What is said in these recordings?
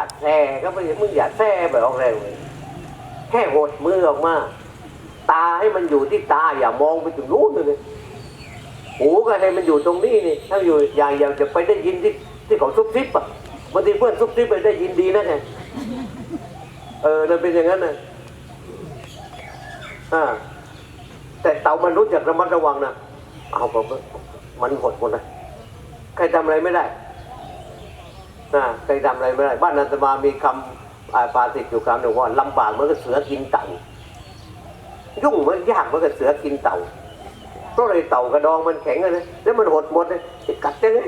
าดแซ่ก็ไม่ใช่มึงอย่าแซ่แบบออกแรงเลยแค่หดมือออกมา ตาให้มันอยู่ที่ตาอย่ามองไปถึงนู้นเลยหูก็ให้มันอยู่ตรงนี้นี่ถ้าอยู่อย่างอย่างจะไปได้ยินที่ที่เขาซุบซิบอะบางทีเพื่อนซุบซิบไปได้ยินดีนะไงเออนั่นเป็นอย่างนั้นนะอ่าแต่เต่ามันรู้จักระมัดระวังนะเอาผมมันหดหมดนะใครทำอะไรไม่ได้ นะใครทำอะไรไม่ได้บ้านนันตมามีคำอ่าปาติดอยู่คำหนึ่งว่าลำบากเหมือนกับเสือกินเต่ายุ่งมันยากเหมือนกับเสือกินเต่าเพราะอะไรเต่ากระดองมันแข็งอะนะแล้วมันหดหมดเลยกัดยังไง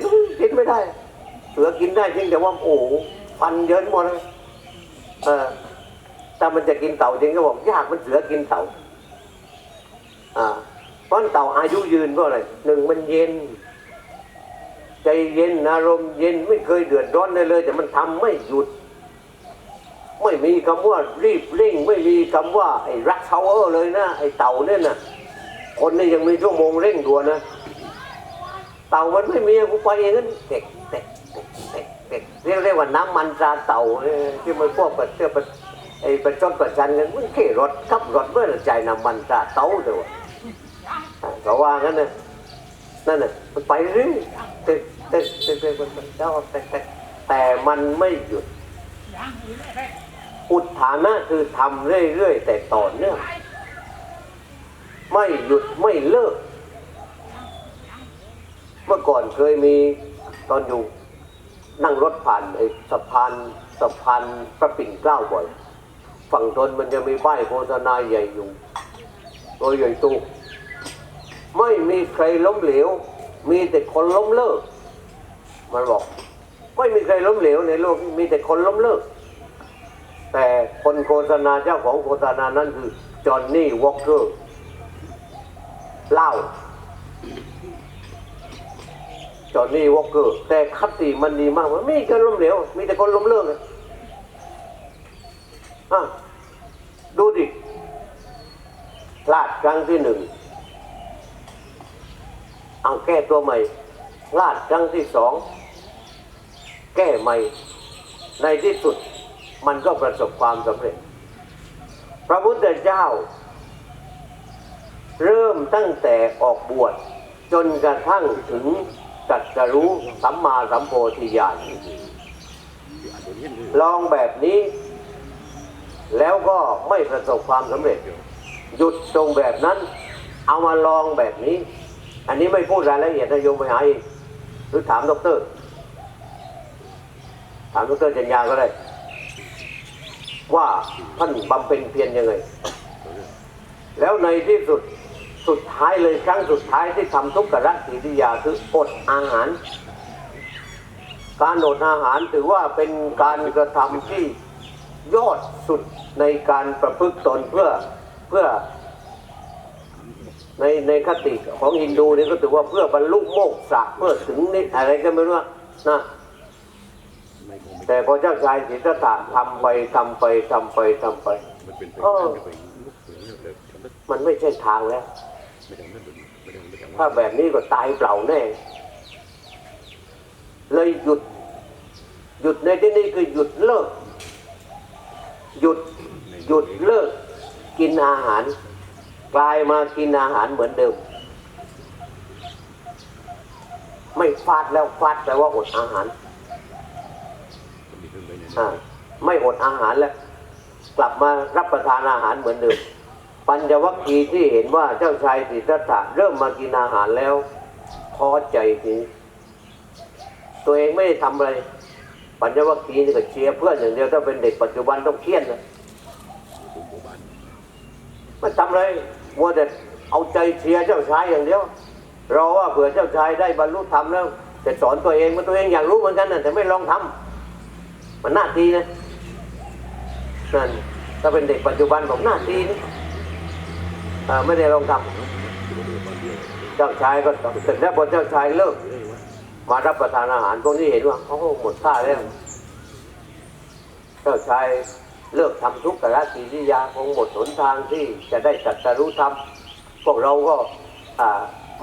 กินไม่ได้ เสือกินได้จริงแต่ว่าโอ้ฟันเยินหมดเลยเออถ้ามันจะกินเต่าจริงก็บอกยากมันเสือกินเต่าอ่าเพราะเต่าอายุยืนเพราะอะไรหนึ่งมันเย็น ใจเย็นอารมณ์เย็นไม่เคยเดือดร้อนเลยเลย แต่มันทำไม่หยุด ไม่มีคำว่ารีบเร่ง ไม่มีคำว่าไอ้รักเทาเออเลยนะไอ้เต่าเนี่ยนะคนนี่ยังมีชั่วโมงเร่งด่วนนะ เต่ามันไม่มีกูไปเองนั่นเด็กเด็กเด็กเด็กเรียกเรียกว่าน้ำมันตราเต่าเนี่ยที่มันพวกปัดเสื้อปัดไอ้ปัดจดปัดจันกันมันขี่รถขับรถเมื่อใจน้ำมันตราเต่าเดียวะเขาว่างั้นนะนั่นน่ะมันไปเรื่อย เด็กเด็กเด็กเด็กมันเจ้าแต่แต่แต่มันไม่หยุดอุทานะคือทำเรื่อยๆ แต่ต่อเนื่องไม่หยุดไม่เลิก เมื่อก่อนเคยมีตอนอยู่นั่งรถผ่านไอ้สะพานสะพานพระปิ่นเกล้าบ่อย ฝั่งทนมันจะมีป้ายโฆษณาใหญ่อยู่ตัวใหญ่ตูไม่มีใครล้มเหลว มีแต่คนล้มเลิก มันบอก ไม่มีใครล้มเหลวในโลกมีแต่คนล้มเลิก แต่คนโฆษณาเจ้าของโฆษณานั้นคือจอห์นนี่วอลเกอร์เล่าจอห์นนี่วอลเกอร์แต่คติมันดีมากมันไม่มีการล้มเหลวมีแต่คนล้มเลิกอะอะดูดิพลาดครั้งที่หนึ่งเอาแก้ตัวใหม่พลาดครั้งที่สอง แก้ใหม่ ในที่สุดมันก็ประสบความสำเร็จ พระพุทธเจ้า เริ่มตั้งแต่ออกบวชจนกระทั่งถึงตรัสรู้สัมมาสัมโพธิญาณลองแบบนี้ แล้วก็ไม่ประสบความสำเร็จ หยุดตรงแบบนั้น เอามาลองแบบนี้ อันนี้ไม่พูดรายละเอียดนะโยมไปหาเองหรือถามด็อกเตอร์ ถามดรจัญญาก็ได้ ว่าท่านบำเพ็ญเพียรยังไง แล้วในที่สุดสุดท้ายเลยครั้งสุดท้ายที่ทำทุกขรักิริยาคืออดอาหาร การอดอาหารถือว่าเป็นการกระทำที่ยอดสุดในการประพฤติตนเพื่อเพื่อ ในในคติของฮินดูนี่ก็ถือว่าเพื่อบรรลุโมกษะเพื่อถึงนิอะไรก็ไม่รู้นะ แต่พอเจ้าชายสิทธัตถะทำไปทำไปทำไปทำไป มันเป็นไปเออไม่ไปลุกฝืนเลยทำได้มันไม่ใช่ทางแล้ว ไม่ได้ไม่ได้ไม่ได้ไม่ได้ถ้าแบบนี้ก็ตายเปล่าแน่ เลยหยุด หยุดในที่นี้คือหยุดเลิก หยุดหยุดเลิก กินอาหาร กลายมากินอาหารเหมือนเดิม ไม่ฟาดแล้วฟาดแปลว่าอดอาหารมีเรื่องอะ ไรเนี่ยอ่าไม่อดอาหารแล้ว กลับมารับประทานอาหารเหมือนเดิมปัญจวัคคีย์ที่เห็นว่าเจ้าชายสิทธัตถะเริ่มมากินอาหารแล้วพอใจทีตัวเองไม่ได้ทำอะไร ปัญจวัคคีย์นี่ก็เชียร์เพื่อนอย่างเดียวถ้าเป็นเด็กปัจจุบันต้องเครียดนะไม่ทำอะไรมัวแต่เอาใจเชียร์เจ้าชายอย่างเดียวรอว่าเผื่อเจ้าชายได้บรรลุธรรมแล้วจะสอนตัวเองว่าตัวเองอยากรู้เหมือนกันนะแต่ไม่ลองทำ มันหน้าทีนะนั่นถ้าเป็นเด็กปัจจุบันผมหน้าทีนี่อ่าไม่ได้ลองทำเจ้าชายก็เสร็จแล้วพอเจ้าชายเลิกมารับประทานอาหารพวกนี้เห็นว่าเขาหมดท่าแล้วเจ้าชายเลิกทำทุกขละกิริยาคงหมดหนทางที่จะได้ตรัสรู้ธรรมพวกเราก็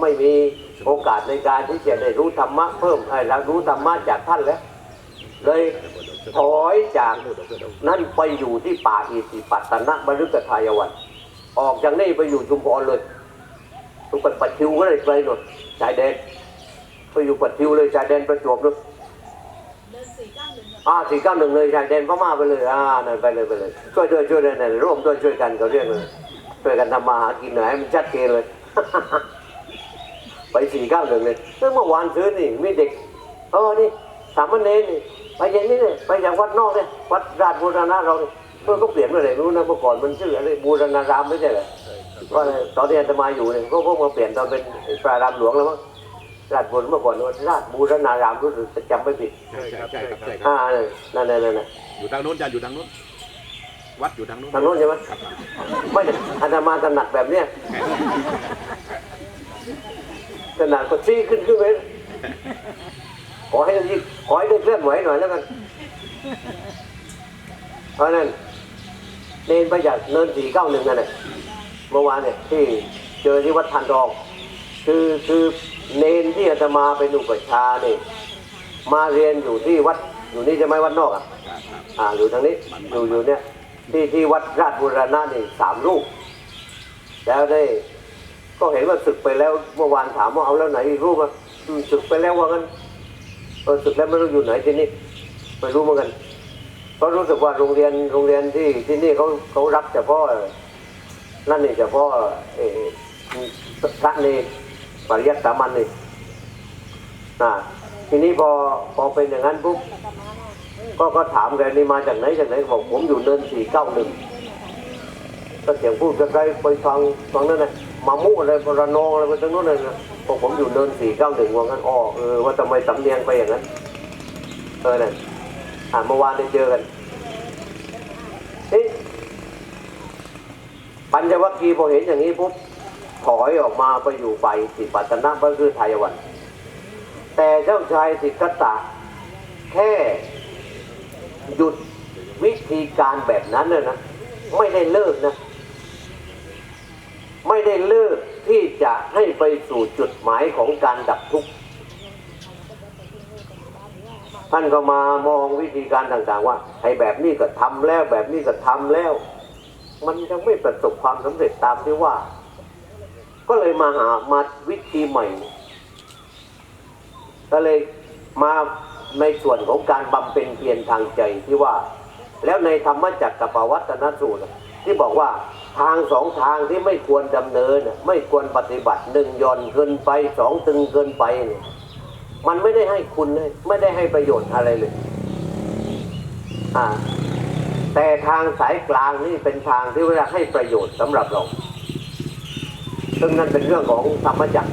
ไม่มีโอกาสในการที่จะได้รู้ธรรมะเพิ่มให้เรารู้ธรรมะจากท่านแล้ว เลย ถอยจากเดี๋ยวเดี๋ยวเดี๋ยวนั่นไปอยู่ที่ป่าอิสิปัตตนะบรรลุกทายวัน ออกจากนี่ไปอยู่ชุมพรเลย ทุกคนปัดทิวก็เลยไกลหน่อยชายแดนไปอยู่ปัดทิวเลยชายแดนประจวบเลยเดินสี่เก้าหนึ่งอ่าสี่เก้าหนึ่งเลยชายแดนพม่าไปเลยอ่านั่นไปเลยไปเลยช่วยด้วยช่วยด้วยนั่นร่วมด้วยช่วยกันเขาเรียกเลยช่วยกันทำมาหากินหน่อยให้มันชัดเจนเลย ไปสี่เก้าหนึ่งเลยเมื่อวานซื้อนี่มีเด็กเออนี่สามเณรนี่ ไปอย่างนี้เนี่ยไปจากวัดนอกเนี่ยวัดราชบูรณะเราเนี่ยเพื่อก็เปลี่ยนไปเลยไม่รู้นะเมื่อก่อนมันชื่ออะไรบูรณารามไม่ใช่เหรอก็เลยตอนที่อาตมาอยู่เนี่ยก็พวกมาเปลี่ยนตอนเป็นพระรามหลวงแล้วมั้งราชบุรเมื่อก่อนว่าราชบูรณารามรู้สึกจะจำไม่ผิดใช่ใช่ใช่ครับใช่ครับอ่านั่นนั่นนั่นนั่นอยู่ทางโน้นจะอยู่ทางโน้นวัดอยู่ทางโน้นทางโน้นใช่ไหมครับไม่แต่อาตมาถนัดแบบเนี้ยถนัดก็ชี้ขึ้นขึ้นไป ขอให้ได้ขอให้ได้เคลื่อนไหวหน่อยแล้วกันเพราะนั้นเนนไปจากเนินสี่เก้าหนึ่งนั่นแหละเมื่อวานเนี่ยที่เจอที่วัดทันทอง คือคือเนนที่อาตมาเป็นอุปชาย์นี่มาเรียนอยู่ที่วัดอยู่นี่ใช่ไหมวัดนอกอะอ่าอยู่ทางนี้อยู่อยู่เนี่ยที่ที่วัดราชบูรณะนี่สามรูป แล้วได้ ก็เห็นว่าศึกไปแล้วเมื่อวานถามว่าเอาแล้วไหนอีกรูปอะศึกไปแล้วว่างั้น ออศึกแล้วไม่รู้อยู่ไหนที่นี่ไม่รู้เหมือนกันเพราะรู้สึกว่าโรงเรียนโรงเรียนที่ที่นี่เขาเขารับเฉพาะนั่นนี่เฉพาะเอพระนี่ปริยัติสามัญนี่อ่าทีนี้พอพอเป็นอย่างนั้นปุ๊บก็ก็ถามแกนี่มาจากไหนจากไหนบอกผมอยู่เนินสี่เก้าหนึ่งก็เสียงพูดจะไกลไปฟังฟังนั่นนะมามุอะไรระนองอะไรไปตรงนู้นเลยนะ บอกผมอยู่เนินสี่เก้าหนึ่งว่างั้นอ๋อเออว่าทำไมสำเนียงไปอย่างนั้นเออนั่นอ่าเมื่อวานได้เจอกันนี่ปัญจวัคคีย์พอเห็นอย่างนี้ปุ๊บถอยออกมาไปอยู่ไปสิปัตตนะก็คือไทยวัน แต่เจ้าชายสิทธัตถะแค่หยุดวิธีการแบบนั้นเลยนะ ไม่ได้เลิกนะ ไม่ได้เลิก ที่จะให้ไปสู่จุดหมายของการดับทุกข์ท่านก็มามองวิธีการต่างๆว่าไอ้แบบนี้ก็ทำแล้วแบบนี้ก็ทำแล้ว มันยังไม่ประสบความสำเร็จตามที่ว่า ก็เลยมาหามาวิธีใหม่ ก็เลยมาในส่วนของการบำเพ็ญเพียรทางใจที่ว่า แล้วในธรรมจักรกับปวัตนสูตร ที่บอกว่าทางสองทางที่ไม่ควรดำเนิน ไม่ควรปฏิบัติหนึ่งย่อนเกินไปสองตึงเกินไปเนี่ยมันไม่ได้ให้คุณเลยไม่ได้ให้ประโยชน์อะไรเลยอ่าแต่ทางสายกลางนี่เป็นทางที่ว่าให้ประโยชน์สำหรับเรา ซึ่งนั่นเป็นเรื่องของธรรมจักร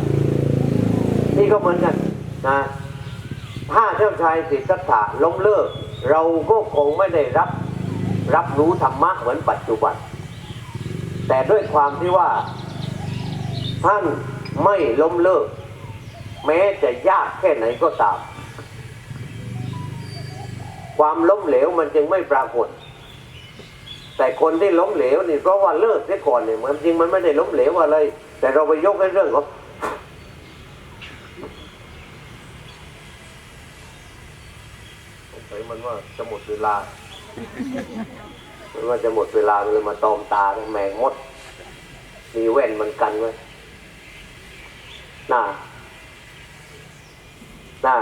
นี่ก็เหมือนกันนะถ้าเจ้าชายสิทธัตถะล้มเลิก เราก็คงไม่ได้รับ รับรู้ธรรมะเหมือนปัจจุบัน แต่ด้วยความที่ว่า ท่านไม่ล้มเลิก แม้จะยากแค่ไหนก็ตาม ความล้มเหลวมันจึงไม่ปรากฏ แต่คนที่ล้มเหลวนี่เพราะว่าเลิกเสียก่อนเนี่ยมันจริงมันไม่ได้ล้มเหลวอะไร แต่เราไปยกให้เรื่องของสงสัยมันว่าจะหมดเวลา มันว่าจะหมดเวลาเลยมาตอมตาแมงมด มีแว่นมันกันไว้น่าน่า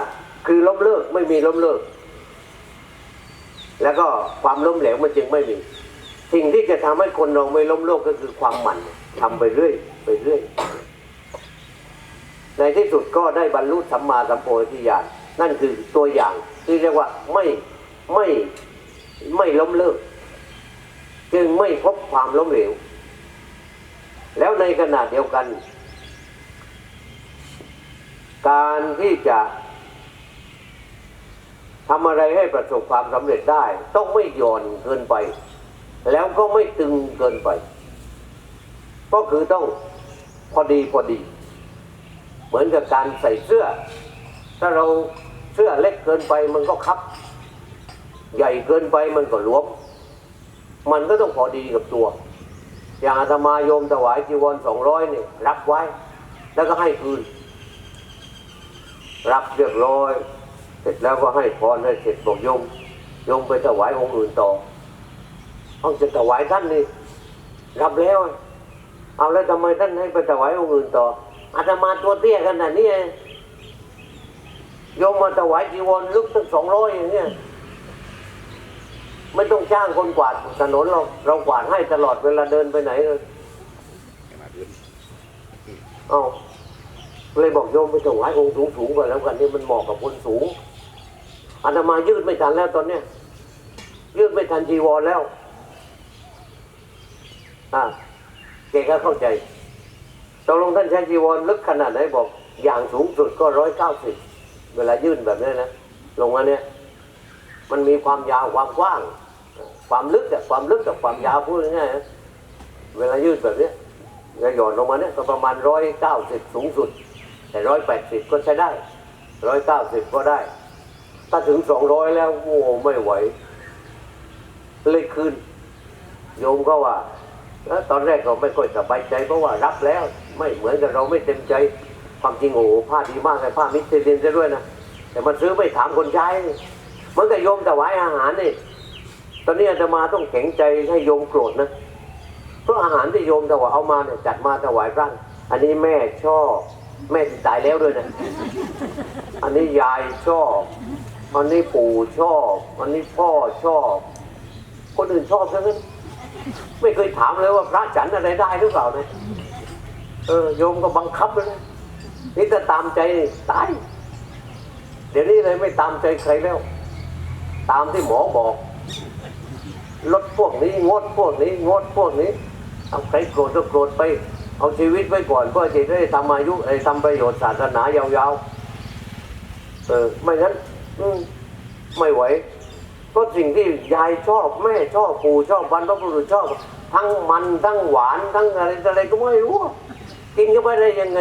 คือล้มเลิกไม่มีล้มเลิก แล้วก็ความล้มเหลวมันจึงไม่มี สิ่งที่จะทำให้คนเราไม่ล้มโลกก็คือความหมั่นทำไปเรื่อยไปเรื่อย ในที่สุดก็ได้บรรลุสัมมาสัมโพธิญาณนั่นคือตัวอย่างที่เรียกว่าไม่ไม่ ไม่ล้มเลิก จึงไม่พบความล้มเหลว แล้วในขณะเดียวกัน การที่จะทำอะไรให้ประสบความสำเร็จได้ ต้องไม่หย่อนเกินไป แล้วก็ไม่ตึงเกินไป ก็คือต้องพอดีพอดี เหมือนกับการใส่เสื้อ ถ้าเราเสื้อเล็กเกินไปมันก็คับ ใหญ่เกินไปมันก็หลวมมันก็ต้องพอดีกับตัว อย่างอาตมาโยมถวายจีวรสองร้อยเนี่ยรับไว้ แล้วก็ให้คืน รับเรียบร้อย เสร็จแล้วก็ให้พรให้เสร็จบอกโยมโยมไปถวายองค์อื่นต่อเอาจะถวายท่านนี่รับแล้วเอาแล้วทำไมท่านให้ไปถวายองค์อื่นต่ออาตมาตัวเตี้ยขนาดนี้โยมมาถวายจีวรลึกตั้งสองร้อยอย่างเงี้ย ไม่ต้องจ้างคนกวาดถนนเราเรากวาดให้ตลอดเวลาเดินไปไหนเลยขนาดอื่นเอาเลยบอกโยมไปถวายองค์สูงสูงๆก่อนแล้วกันนี่มันเหมาะกับคนสูงอาตมายืดไม่ทันแล้วตอนเนี้ยยืดไม่ทันจีวรแล้วอ่าแกก็เข้าใจตกลงท่านใช้จีวรลึกขนาดไหนบอก อย่างสูงสุดก็ร้อยเก้าสิบเวลายื่นแบบนี้นะลงมาเนี่ยมันมีความยาวความกว้าง ความลึกอะความลึกกับความยาวพูดง่ายๆเวลายืดแบบนี้จะหย่อนลงมาเนี่ยก็ประมาณร้อยเก้าสิบสูงสุด แต่ร้อยแปดสิบก็ใช้ได้ร้อยเก้าสิบก็ได้ ถ้าถึงสองร้อยแล้วโอ้ไม่ไหวเลยคืนโยมก็ว่าตอนแรกเราไม่ค่อยสบายใจเพราะว่ารับแล้ว ไม่เหมือนกับเราไม่เต็มใจความจริงโอ้ผ้าดีมากเลยผ้ามิสเตอร์เดนซะด้วยนะแต่มาซื้อไม่ถามคนใช้เหมือนกับโยมถวายอาหารนี่ ตอนนี้อาตมาต้องแข็งใจให้โยมโกรธนะเพราะอาหารที่โยมถวายเอามาเนี่ยจัดมาถวายพระอันนี้แม่ชอบแม่ที่ตายแล้วด้วยนะ อันนี้ยายชอบอันนี้ปู่ชอบอันนี้พ่อชอบ คนอื่นชอบทั้งนั้นไม่เคยถามเลยว่าพระฉันอะไรได้หรือเปล่านะเออโยมก็บังคับเลยนะนี่ถ้าตามใจตายเดี๋ยวนี้เลยไม่ตามใจใครแล้ว ตามที่หมอบอก ลดพวกนี้งดพวกนี้งดพวกนี้เอาใครโกรธก็โกรธไป เอาชีวิตไว้ก่อนเพื่อจะได้ทำอายุไอ้ทำประโยชน์ศาสนายาวๆเออไม่งั้นอืมไม่ไหวเพราะสิ่งที่ยายชอบแม่ชอบปู่ชอบบรรพบุรุษชอบ ทั้งมันทั้งหวานทั้งอะไรอะไรก็ไม่รู้ กินก็ไม่ได้ยังไง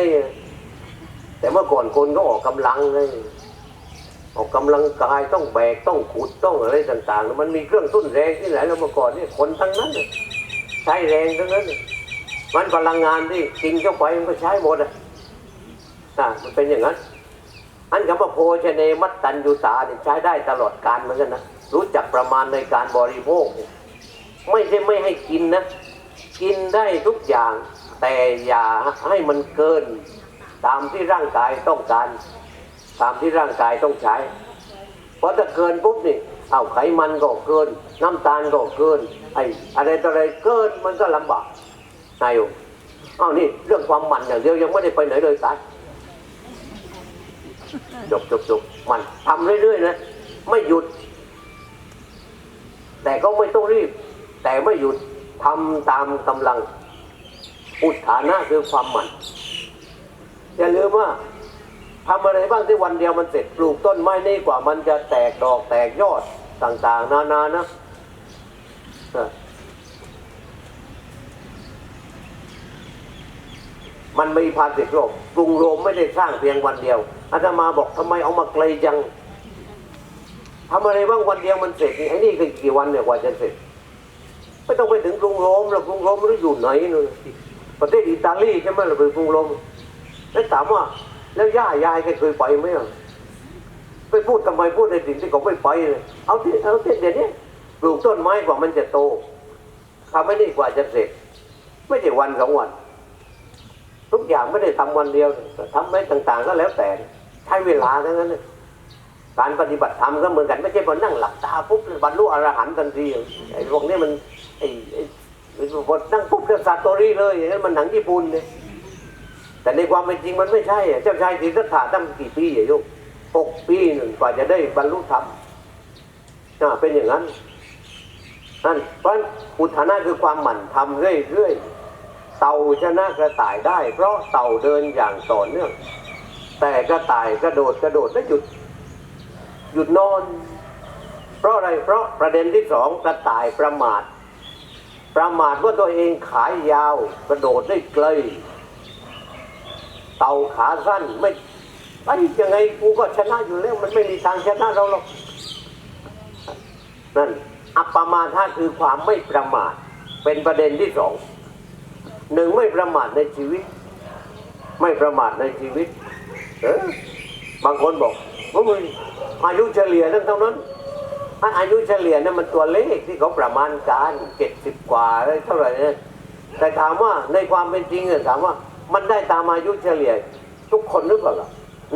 แต่เมื่อก่อนคนก็ออกกำลังเลย ออกกำลังกายต้องแบกต้องขุดต้องอะไรต่างๆ มันมีเครื่องทุ่นแรงที่ไหนแล้วเมื่อก่อนเนี่ยคนทั้งนั้นน่ะใช้แรงทั้งนั้นน่ะมันพลังงานที่กินเข้าไปมันก็ใช้หมดอะอะมันเป็นอย่างนั้น อันคำว่าโภชเนมัตตัญญูตาเนี่ยใช้ได้ตลอดการเหมือนกันนะรู้จักประมาณในการบริโภค ไม่ใช่ไม่ให้กินนะ กินได้ทุกอย่าง แต่อย่าให้มันเกิน ตามที่ร่างกายต้องการ ตามที่ร่างกายต้องใช้ เพราะถ้าเกินปุ๊บนี่เอาไขมันก็เกิน น้ำตาลก็เกิน ไอ้อะไรต่ออะไรเกินมันก็ลำบากนายโยมเอานี่เรื่องความมันอย่างเดียวยังไม่ได้ไปไหนเลยตายจบจบจบมันทำเรื่อยๆนะไม่หยุด แต่ก็ไม่ต้องรีบ แต่ไม่หยุดทำตามกำลังอุทานะคือความมันอย่าลืมว่า ทำอะไรบ้างที่วันเดียวมันเสร็จปลูกต้นไม้นี่กว่ามันจะแตกดอกแตกยอดต่างๆ นานานะมันไมีภาสิทโลกกรุงโรมไม่ได้สร้างเพียงวันเดียวอาตมาบอกทำไมเอามาไกลจังทำอะไรบ้างวันเดียวมันเสร็จไอ้นี่คือกี่วันเนี่ยกว่าจะเสร็จไม่ต้องไปถึงกรุงโรมหรอกกรุงโรมไม่รู้อยู่ไหนเลยประเทศอิตาลีใช่ไหมเราไปกรุงโรมแล้วถามว่า แล้วย่ายายแกเคยไปไหมอะไปพูดทำไมพูดในสิ่งที่เขาไม่ไปเลยเอาที่เอาที่เดี๋ยวนี้ปลูกต้นไม้กว่ามันจะโตทำไม่ได้กว่าจะเสร็จ ไม่ใช่วันสองวัน ทุกอย่างไม่ได้ทำวันเดียวทำไปต่าง ๆ ก็แล้วแต่ใช้เวลาทั้งนั้นการปฏิบัติธรรมก็เหมือนกันไม่ใช่พอนั่งหลับตาปุ๊บบรรลุอรหันต์ทันทีไอ้พวกนี้มันไอ้ไอ้ไอ้พอนั่งปุ๊บก็ซาโตริเลยอย่างนั้นมันหนังญี่ปุ่นเนี่ย แต่ในความเป็นจริงมันไม่ใช่ เจ้าชายศรีสัทธาตั้งกี่ปีอะโยมหกปีหนึ่งกว่าจะได้บรรลุธรรมอ่าเป็นอย่างนั้นนั่นเพราะอุทานะคือความหมั่นทำเรื่อยๆเต่าชนะกระต่ายได้ เพราะเต่าเดินอย่างต่อเนื่อง แต่กระต่ายกระโดดกระโดดแล้วหยุด หยุดนอน เพราะอะไรเพราะประเด็นที่สองกระต่ายประมาท ประมาทว่าตัวเองขายยาว กระโดดได้ไกล ต่าขาสั้นไม่ไอ้ยังไงกูก็ชนะอยู่แล้วมันไม่มีทางชนะเราหรอกนั่นอัปปมาทาคือความไม่ประมาท เป็นประเด็นที่สองหนึ่งไม่ประมาทในชีวิต ไม่ประมาทในชีวิต เออบางคนบอกว่ามึงอายุเฉลี่ยตั้งเท่านั้นอายุเฉลี่ยเนี่ยมันตัวเลขที่เขาประมาณการเจ็ดสิบกว่าอะไรเท่าไหร่เนี่ยแต่ถามว่าในความเป็นจริงเนี่ยถามว่า มันได้ตามอายุเฉลี่ย ทุกคนหรือเปล่า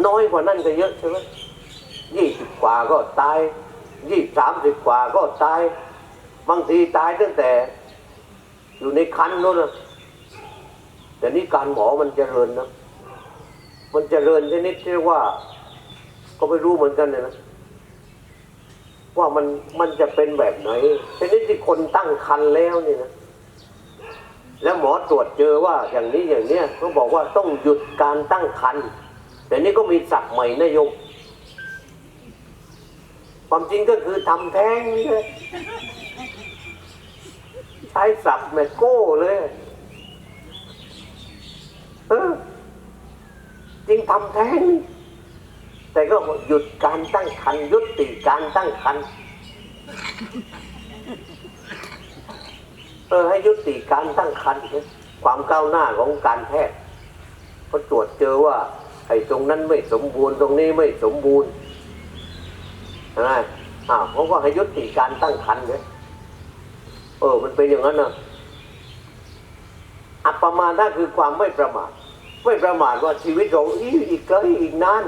น้อยกว่านั้นก็เยอะใช่ไหมยี่สิบกว่าก็ตายยี่สามสิบกว่าก็ตาย บางทีตายตั้งแต่ อยู่ในคันนู้นนะแต่นี่การหมอมันเจริญนะ มันเจริญชนิดที่ว่า ก็ไม่รู้เหมือนกันเลยนะว่ามันมันจะเป็นแบบไหนชนิดที่คนตั้งคันแล้วนี่นะ แล้วหมอตรวจเจอว่าอย่างนี้อย่างเนี้ยเขาบอกว่าต้องหยุดการตั้งคันแต่นี่ก็มีศัพท์ใหม่นะโยมความจริงก็คือทำแท้งนี่แหละใช้ศัพท์แม่โก้เลยเออจริงทำแท้ง แต่ก็หยุดการตั้งคันยุติการตั้งคัน เออให้ยุติการตั้งครรภ์ความก้าวหน้าของการแพทย์เขาตรวจเจอว่าไอ้ตรงนั้นไม่สมบูรณ์ตรงนี้ไม่สมบูรณ์ใช่ไหมอ้าเขาก็ให้ยุติการตั้งครรภ์เนี่ยเออ มันเป็นอย่างนั้นนะอัปมาทคือความไม่ประมาท ไม่ประมาทว่าชีวิตเราอีกอีกไกลอีกนาน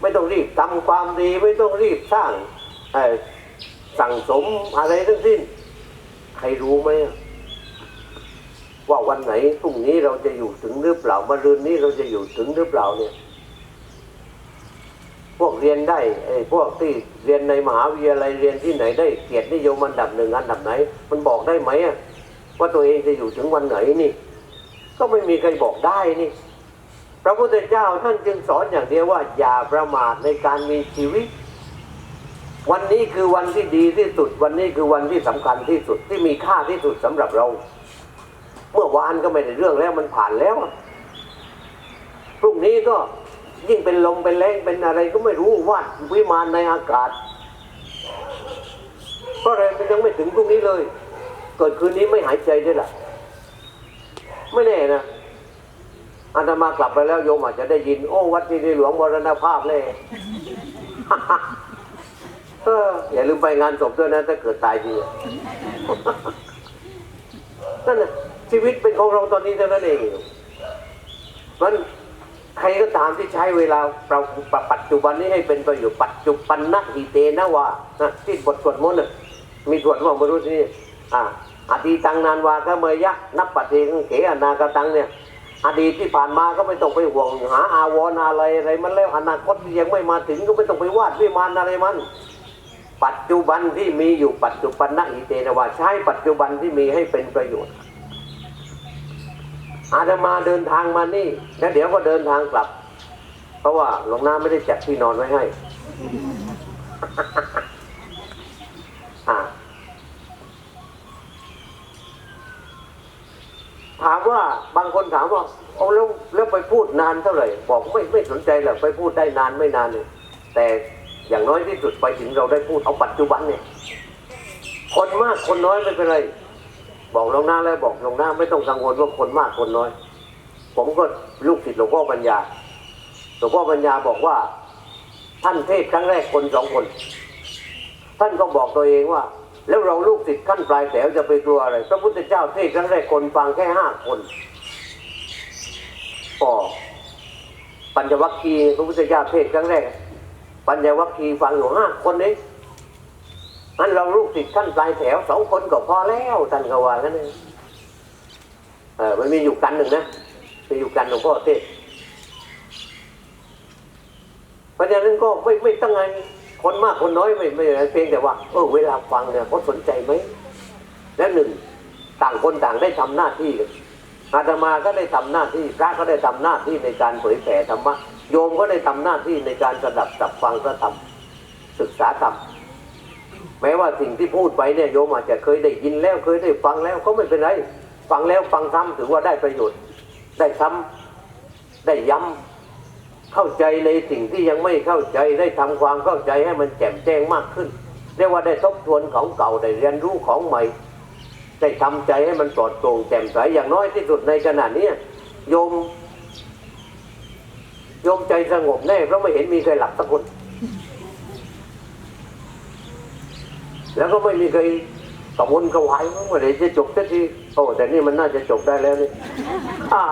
ไม่ต้องรีบทำความดีไม่ต้องรีบสร้างสั่งสมอะไรทั้งสิ้น ใครรู้ไหมอะ ว่าวันไหนพรุ่งนี้เราจะอยู่ถึงหรือเปล่ามะรืนนี้เราจะอยู่ถึงหรือเปล่าเนี่ย พวกเรียนได้ไอ้พวกที่เรียนในมหาวิทยาลัยเรียนที่ไหนได้เกียรตินิยมอันดับหนึ่งอันดับไหน มันบอกได้ไหมอะว่าตัวเองจะอยู่ถึงวันไหนนี่ ก็ไม่มีใครบอกได้นี่ พระพุทธเจ้าท่านจึงสอนอย่างเดียวว่า อย่าประมาทในการมีชีวิตวันนี้คือวันที่ดีที่สุด วันนี้คือวันที่สำคัญที่สุดที่มีค่าที่สุดสำหรับเรา เมื่อวานก็ไม่ได้เรื่องแล้วมันผ่านแล้วพรุ่งนี้ก็ยิ่งเป็นลมเป็นแรงเป็นอะไรก็ไม่รู้วาดวิมานในอากาศเพราะอะไรมันยังไม่ถึงพรุ่งนี้เลย เกิดคืนนี้ไม่หายใจด้วยล่ะ ไม่แน่นะอาตมากลับไปแล้วโยมอาจจะได้ยิน โอ้วัดนี้ในหลวงมรณภาพเลยออย่าลืมไปงานศพด้วยนะ ถ้าเกิดตายจริงนั่นน่ะ ชีวิตเป็นของเราตอนนี้เท่านั้นเองมันใครก็ตามที่ใช้เวลาเราปัจจุบันนี้ให้เป็นประโยชน์ปัจจุบันนะอิเตนะวะนะที่บทสวดมนต์มีสวดว่ามรู้ที่นี่อ่าอดีตังนานวาก็เมยะนับปฏิเขอนาคตังเนี่ยอดีตที่ผ่านมาก็ไม่ต้องไปห่วงหาอาวรอะไรอะไรมันแล้วอนาคตที่ยังไม่มาถึงก็ไม่ต้องไปวาดวิมานอะไรมัน ปัจจุบันที่มีอยู่ปัจจุบันนะอิเตนะวาใช้ปัจจุบันที่มีให้เป็นประโยชน์ อาตมาเดินทางมานี่ แล้วเดี๋ยวก็เดินทางกลับ เพราะว่าหลวงน้าไม่ได้จัดที่นอนไว้ให้ถามว่าบางคนถามว่าเอาแล้วแล้วไปพูดนานเท่าไหร่ บอกไม่ไม่สนใจหรอกไปพูดได้นานไม่นานเลยแต่อย่างน้อยที่สุดไปถึงเราได้พูดเอาปัจจุบันเนี่ย คนมากคนน้อยไม่เป็นไร บอกลงหน้าแล้วบอกลงหน้าไม่ต้องกังวลว่าคนมากคนน้อย ผมก็ลูกศิษย์หลวงพ่อปัญญาหลวงพ่อปัญญาบอกว่า ท่านเทศครั้งแรกคนสองคน ท่านก็บอกตัวเองว่า แล้วเราลูกศิษย์ขั้นปลายแถวจะไปกลัวอะไรพระพุทธเจ้าเทศครั้งแรกคนฟังแค่ห้าคนก็ปัญจวัคคีย์พระพุทธเจ้าเทศครั้งแรกปัญจวัคคีย์ฟังอยู่ห้าคนนี้ นเราลูกศิษย์ขั้นปลายแถวสองคนก็พอแล้วท่านก็ว่างั้นเองเออมันมีอยู่กันหนึ่งนะมีอยู่กันหลวงพ่อเทศน์เพราะฉะนั้นก็ไม่ไม่ต้องไงคนมากคนน้อยไม่ไม่อะไรเพียงแต่ว่าเออเวลาฟังเนี่ยเขาสนใจไหมและหนึ่งต่างคนต่างได้ทำหน้าที่กันอาตมาก็ได้ทำหน้าที่พระก็ได้ทำหน้าที่ในการเผยแผ่ธรรมะโยมก็ได้ทำหน้าที่ในการสดับสับฟังพระธรรมศึกษาธรรม แม้ว่าสิ่งที่พูดไปเนี่ยโยมอาจจะเคยได้ยินแล้วเคยได้ฟังแล้วก็ไม่เป็นไร ฟังแล้วฟังซ้ำถือว่าได้ประโยชน์ ได้ซ้ำได้ย้ำเข้าใจในสิ่งที่ยังไม่เข้าใจได้ทำความเข้าใจให้มันแจ่มแจ้งมากขึ้นเรียกว่าได้ทบทวนของเก่าได้เรียนรู้ของใหม่ ได้ทำใจให้มันปลอดโปร่งแจ่มใสอย่างน้อยที่สุดในขณะนี้โยมโยมใจสงบแน่เพราะไม่เห็นมีใครหลับสักคน แล้วก็ไม่มีใครกระวนกระวายว่าเมื่อไหร่จะจบสักทีโอ้แต่นี่มันน่าจะจบได้แล้วนี่อ่า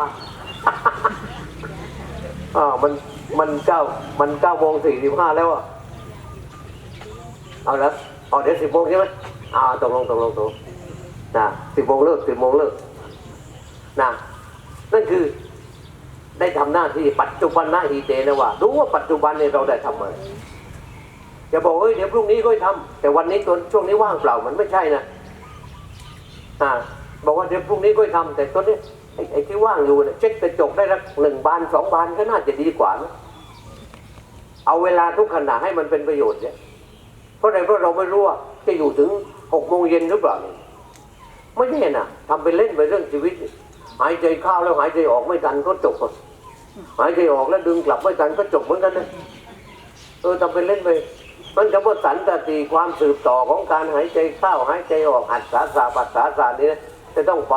อ่ามันมันเก้ามันเก้าโมงสี่สิบห้าแล้วอะเอาละเอาเดี๋ยวสิบโมงใช่ไหมอ่าตกลงตกลงตกลงนะสิบโมงเลิกสิบโมงเลิกนะนั่นคือได้ทำหน้าที่ปัจจุบันนะฮีเตนะว่ารู้ว่าปัจจุบันเนี่ยเราได้ทำอะไร จะบอกเอ้ยเดี๋ยวพรุ่งนี้ก็ทำแต่วันนี้ตัวช่วงนี้ว่างเปล่ามันไม่ใช่นะอ่าบอกว่าเดี๋ยวพรุ่งนี้ก็ทำแต่ตัวนี้ไอ้ไอ้ที่ว่างอยู่เนี่ยเช็คกระจกได้ละหนึ่งบานสองบานก็น่าจะดีกว่านะเอาเวลาทุกขณะให้มันเป็นประโยชน์เนี่ยเพราะอะไรเพราะเราไม่รู้ว่าจะอยู่ถึงหกโมงเย็นหรือเปล่าเนี่ยไม่ใช่นะทำเป็นเล่นไปเรื่องชีวิต หายใจเข้าแล้วหายใจออกไม่ทันก็จบหายใจออกแล้วดึงกลับไม่ทันก็จบเหมือนกันนะเออทำเป็นเล่นไป มันจะว่าสันตติความสืบต่อของการหายใจเข้าหายใจออกหัดสาสาปัสสาสานี้จะต้องไป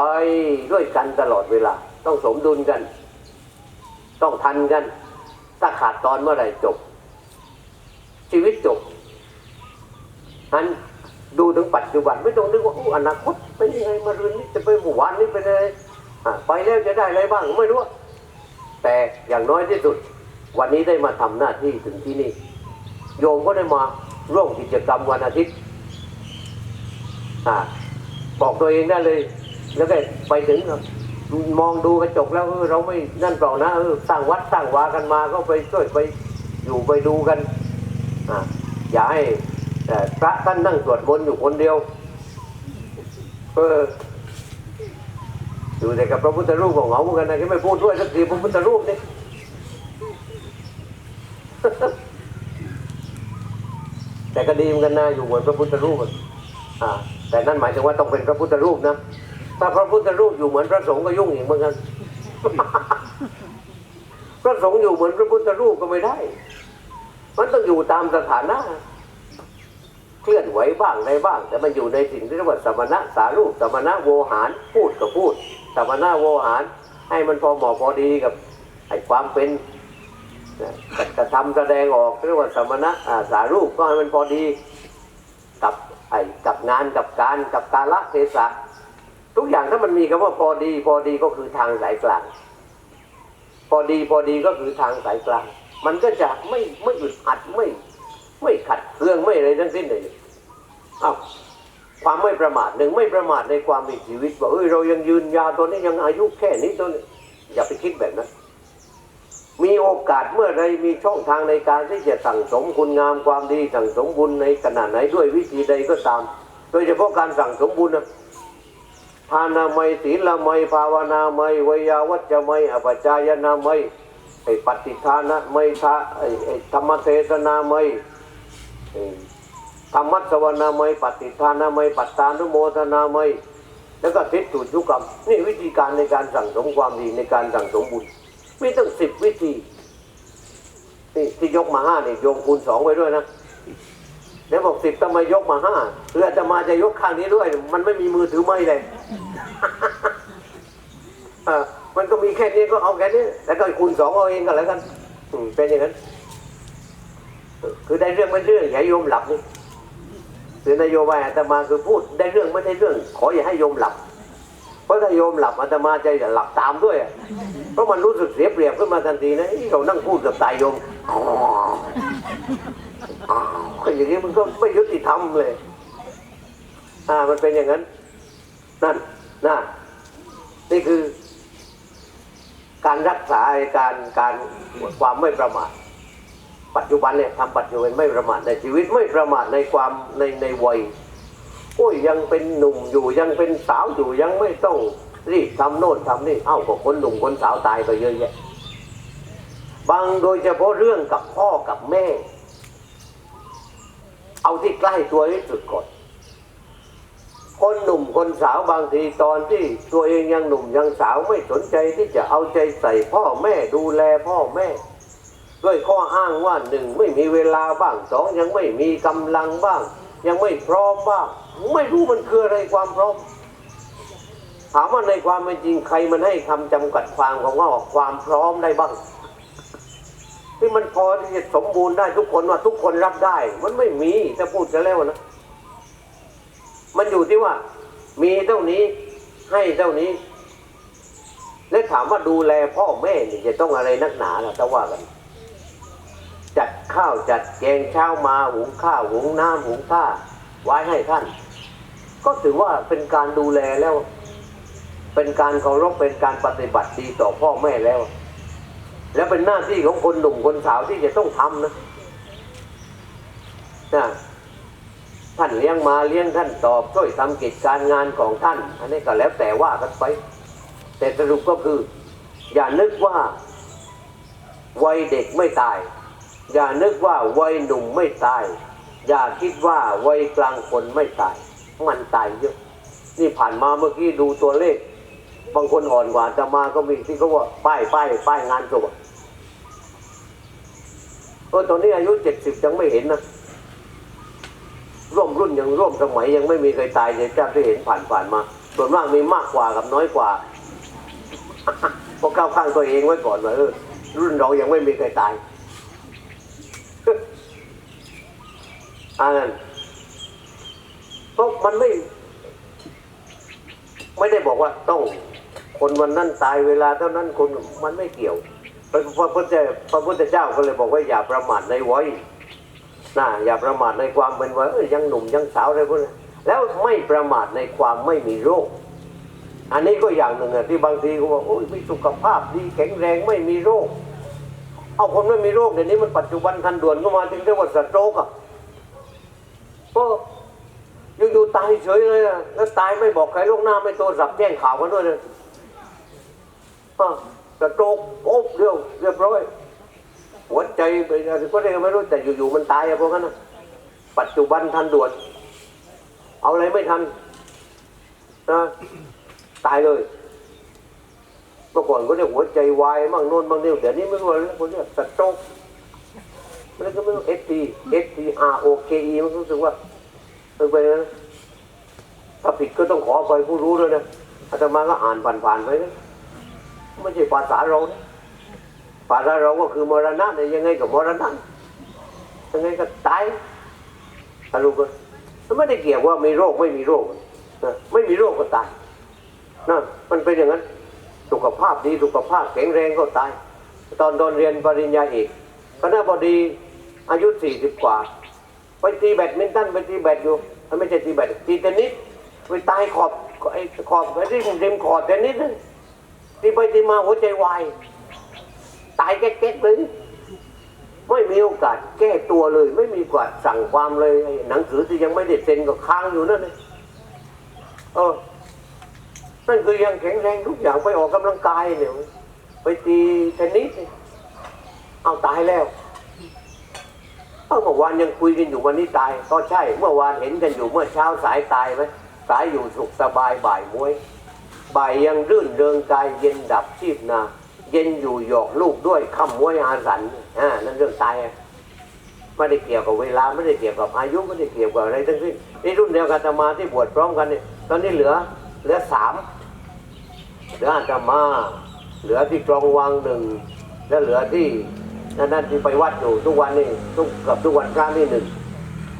ด้วยกันตลอดเวลา ต้องสมดุลกัน ต้องทันกัน ถ้าขาดตอนเมื่อไหร่จบ ชีวิตจบนั้นดูถึงปัจจุบันไม่ต้องนึกว่าออนาคตเป็นยังไงมารืนนี้จะไปหมู่วันนี้เป็นยังไงอะไปแล้วจะได้อะไรบ้างไม่รู้แต่อย่างน้อยที่สุด วันนี้ได้มาทำหน้าที่ถึงที่นี่ โยมก็ได้มาร่วมกิจกรรมวันอาทิตย์บอกตัวเองได้เลย แล้วก็ไปถึงมองดูกระจกแล้วเราไม่นั่นเปล่านะเออสร้างวัดสร้างวากันมาก็ไปช่วยไปอยู่ไปดูกันอย่าให้พระท่านนั่งสวดมนต์อยู่คนเดียวเอออยู่แต่กับพระพุทธรูปของเหงาเหมือนกันนะที่ไม่พูดด้วยสักทีพระพุทธรูปนี่ แต่ก็ดีเหมือนกันนะอยู่เหมือนพระพุทธรูปอ่าแต่นั่นหมายถึงว่าต้องเป็นพระพุทธรูปนะถ้าพระพุทธรูปอยู่เหมือนพระสงฆ์ก็ยุ่งอีกเหมือนกันพระสงฆ์อยู่เหมือนพระพุทธรูปก็ไม่ได้ มันต้องอยู่ตามสถานะเคลื่อนไหวบ้างอะไรบ้าง แต่มันอยู่ในสิ่งที่เรียกว่าสมณะสารูปสมณะโวหารพูดก็พูดสมณะโวหาร ให้มันพอเหมาะพอดีกับไอ้ความเป็น กระทำแสดงออกเรียกว่าสมณะอาสารูปก็ให้มันพอดีกับไอ้กับงานกับการกับกาละเทศะทุกอย่างถ้ามันมีคำว่าพอดี พอดีก็คือทางสายกลาง พอดีพอดีก็คือทางสายกลาง มันก็จะไม่ไม่อึดอัดไม่ไม่ขัดเครื่องไม่อะไรทั้งสิ้นเลยอ้าวความไม่ประมาทหนึ่งไม่ประมาทในความมีชีวิตว่าเอ้ยเรายังยืนยาวตัวนี้ยังอายุแค่นี้ตัวนี้อย่าไปคิดแบบนั้น มีโอกาสเมื่อใดมีช่องทางในการที่จะสั่งสมคุณงามความดีสั่งสมบุญในขณะไหนด้วยวิธีใดก็ตาม โดยเฉพาะการสั่งสมบุญนะทานามัยศีลมัยภาวนามัยวิยาวัจมัยอภิจายนามัยไอปฏิทานะมัยทะไอธรรมเทศนามัยไอ้ธรรมัสวนามัยปฏิทานามัยปัตตานุโมทนามัยแล้วก็ทิฏฐุจุกรรมนี่วิธีการในการสั่งสมความดีในการสั่งสมบุญ มีตั้งสิบวิธีนี่ที่ยกมาห้านี่โยงคูณสองไว้ด้วยนะแล้วบอกสิบทำไมยกมาห้าเพื่อจะมาจะยกข้างนี้ด้วย มันไม่มีมือถือไม้เลยมันก็มีแค่นี้ก็เอาแค่นี้ แล้วก็คูณสองเอาเองกันแล้วกันเป็นอย่างนั้นคือได้เรื่องไม่เรื่องอย่าโยมหลับนี่คือนโยบายอาตมาคือพูดได้เรื่องไม่ได้เรื่อง ขออย่าให้โยมหลับ เพราะถ้าโยมหลับอาตมาใจจะหลับตามด้วย เพราะมันรู้สึกเสียเปรียบขึ้นมาทันทีนะเอ้ยเรานั่งพูดกับตายโยมอ๋ออ๋อย่างนี้มันก็ไม่ยุติธรรมเลย อ่า มันเป็นอย่างนั้น นั่นน่ะนี่คือ การรักษาการการความไม่ประมาทปัจจุบันเนี่ยทำปัจจุบันไม่ประมาทในชีวิตไม่ประมาทในความในในวัย โอ้ยยังเป็นหนุ่มอยู่ยังเป็นสาวอยู่ยังไม่ต้องรีบทำโน่นทำนี่เอ้าก็คนหนุ่มคนสาวตายไปเยอะแยะบางโดยเฉพาะเรื่องกับพ่อกับแม่ เอาที่ใกล้ตัวที่สุดก่อนคนหนุ่มคนสาวบางทีตอนที่ตัวเองยังหนุ่มยังสาวไม่สนใจที่จะเอาใจใส่พ่อแม่ดูแลพ่อแม่ ด้วยข้ออ้างว่าหนึ่งไม่มีเวลาบ้างสองยังไม่มีกำลังบ้าง ยังไม่พร้อมบ้างไม่รู้มันคืออะไรความพร้อม ถามว่าในความเป็นจริงใครมันให้คำจำกัดความของว่าความพร้อมได้บ้าง ที่มันพอที่จะสมบูรณ์ได้ทุกคนว่าทุกคนรับได้ มันไม่มีถ้าพูดกันแล้วนะมันอยู่ที่ว่า มีเท่านี้ให้เท่านี้ แล้วถามว่าดูแลพ่อแม่นี่จะต้องอะไรนักหนาล่ะถ้าว่ากัน จัดข้าวจัดแกงเช้ามาหุงข้าวหุงน้ำหุงผ้าไว้ให้ท่าน ก็ถือว่าเป็นการดูแลแล้ว เป็นการเคารพเป็นการปฏิบัติดีต่อพ่อแม่แล้ว แล้วเป็นหน้าที่ของคนหนุ่มคนสาวที่จะต้องทำนะนะท่านเลี้ยงมาเลี้ยงท่านตอบช่วยทำกิจการงานของท่าน อันนี้ก็แล้วแต่ว่ากันไป แต่สรุปก็คือ อย่านึกว่าวัยเด็กไม่ตาย อย่านึกว่าวัยหนุ่มไม่ตาย อย่าคิดว่าวัยกลางคนไม่ตาย มันตายเยอะ นี่ผ่านมาเมื่อกี้ดูตัวเลข บางคนอ่อนกว่าจะมาก็มีที่เขาว่าป้ายป้ายป้ายงานศพอะเออตอนนี้อายุเจ็ดสิบยังไม่เห็นนะร่วมรุ่นยังร่วมสมัยยังไม่มีใครตายเลยจ้าที่เห็นผ่านผ่านมา ส่วนมากมีมากกว่ากับน้อยกว่าก็เข้าข้างตัวเองไว้ก่อนว่าเออรุ่นเรายังไม่มีใครตาย อันนั้นเพราะมันไม่ ไม่ได้บอกว่าต้องคนวันนั้นตายเวลาเท่านั้นคนมันไม่เกี่ยวพระพุทธพระพุทธเจ้าก็เลยบอกว่าอย่าประมาทในวัยนะอย่าประมาทในความเป็นวัยยังหนุ่มยังสาวอะไรพวกนี้นแล้วไม่ประมาทในความไม่มีโรค อันนี้ก็อย่างหนึ่งอะที่บางทีเขาบอกโอ้ยมีสุขภาพดีแข็งแรงไม่มีโรค เอาคนไม่มีโรคเดี๋ยวนี้มันปัจจุบันทันด่วนก็มาถึงเรียกว่าสโตรกอะ ก็อยู่ๆตายเฉยเลยอะแล้วตายไม่บอกใครล่วงหน้าไม่โทรศัพท์แจ้งข่าวกันด้วยเลยอะสโตกโอ๊บเรียวเรียบร้อยหัวใจไปอะไรก็ได้ไม่รู้แต่อยู่ๆมันตายอะพวกนั้นนะปัจจุบันทันด่วน เอาอะไรไม่ทันนะตายเลยเมื่อก่อนก็เรียกหัวใจวายมั่งโน่นมั่งนี่เดี๋ยวนี้ไม่รู้อะไรแล้วคนเรียสโตรก มันก็ไม่รู้ S T S T R O K E มันรู้สึกว่าเออไปนะถ้าผิดก็ต้องขอไปผู้รู้ด้วยนะอาตมาก็อ่านผ่านๆไปนะไม่ใช่ภาษาเรานะภาษาเราก็คือมรณะเนี่ยยังไงกับมรณะยังไงก็ตายอารมณ์มันไม่ได้เกี่ยวว่ามีโรคไม่มีโรคนะไม่มีโรคก็ตายนะมันเป็นอย่างนั้น สุขภาพดีสุขภาพแข็งแรงก็ตาย ตอนตอนเรียนปริญญาเอกคณะบดี อายุสี่สิบกว่า ไปตีแบดมินตันไปตีแบดอยู่เอ้ยไม่ใช่ตีแบดตีเทนนิสไปตายขอบไอ้ขอบไอ้ที่ริมขอบเทนนิสตีไปตีมาหัวใจวายตายแก๊กๆเลยไม่มีโอกาสแก้ตัวเลย ไม่มีโอกาสสั่งความเลยหนังสือที่ยังไม่ได้เซ็นก็ค้างอยู่นั่นเลยเออนั่นคือยังแข็งแรงทุกอย่างไปออกกำลังกายเนี่ยไปตีเทนนิสเอาตายแล้ว เมื่อวานยังคุยกันอยู่วันนี้ตาย ก็ใช่ เมื่อวานเห็นกันอยู่เมื่อเช้าสายตายไหมสายอยู่สุขสบายบ่ายมวย บ่ายยังรื่นเริงกายเย็นดับชีพนา เย็นอยู่หยอกลูกด้วยข้ามวยอาสันอ่านั่นเรื่องตายไม่ได้เกี่ยวกับเวลาไม่ได้เกี่ยวกับอายุไม่ได้เกี่ยวกับอะไรทั้งสิ้นนี่รุ่นเดียวกันอาตมาที่บวชพร้อมกันเนี่ยตอนนี้เหลือเหลือสามเหลืออาตมา เหลือที่กรองวังหนึ่งแล้วเหลือที่ นั่นนั่นที่ไปวัดอยู่ทุกวันนี่ทุกกับทุกวันพระนี่หนึ่ง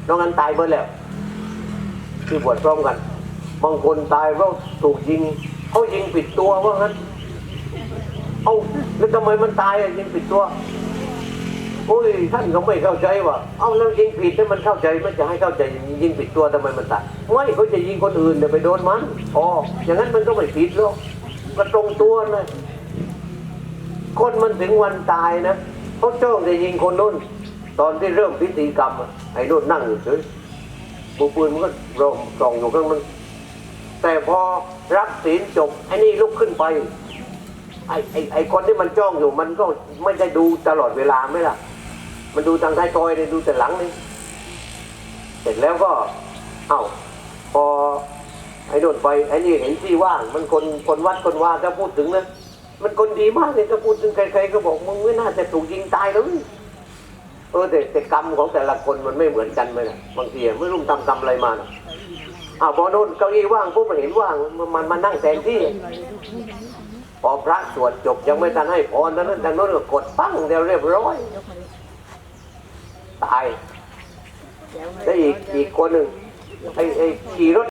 น้องนั้นตายเบิดแล้ว ที่บวชพร้อมกัน บางคนตายเพราะถูกยิงเขายิงปิดตัวว่างั้นเอาแล้วทำไมมันตายอะยิงปิดตัวโอ้ยท่านก็ไม่เข้าใจว่าเอาแล้วยิงผิดแล้วมันเข้าใจมันจะให้เข้าใจยิงผิดตัวทำไมมันตายไม่เขาจะยิงคนอื่นเดี๋ยวไปโดนมันอ๋ออย่างนั้นมันก็ไม่ผิดหรอกก็ตรงตัวเลยคนมันถึงวันตายนะ เขาจ้องจะยิงคนนู้นตอนที่เริ่มพิธีกรรมอะไอ้นู้นนั่งอยู่เฉยปืนปืนมันก็รองส่องอยู่ข้างมัน แต่พอรับศีลจบไอ้นี่ลุกขึ้นไปไอ้ไอ้ไอ้คนที่มันจ้องอยู่มันก็ไม่ได้ดูตลอดเวลาไหมล่ะ มันดูทางท้ายทอยเลยดูแต่หลังนี่เสร็จแล้วก็ เอ้าพอไอ้โดนไปไอ้นี่เห็นที่ว่าง มันคนคนวัดคนว่าถ้าพูดถึงนะ มันคนดีมากเลยถ้าพูดถึงใครๆก็บอกมึงไม่น่าจะถูกยิงตายแล้วนี่เออแต่แต่กรรมของแต่ละคนมันไม่เหมือนกันไหมล่ะบางทีไม่รู้ทำกรรมอะไรมานะอ้าวพอโน่นเก้าอี้ว่างปุ๊บมันเห็นว่างมันมันมานั่งแทนที่ พอพระสวดจบยังไม่ทันให้พรนั้นทางโน้นก็กดปั้งเดียวเรียบร้อย ตายแล้วอีกอีกคนหนึ่งไอ้ไอ้ขี่รถ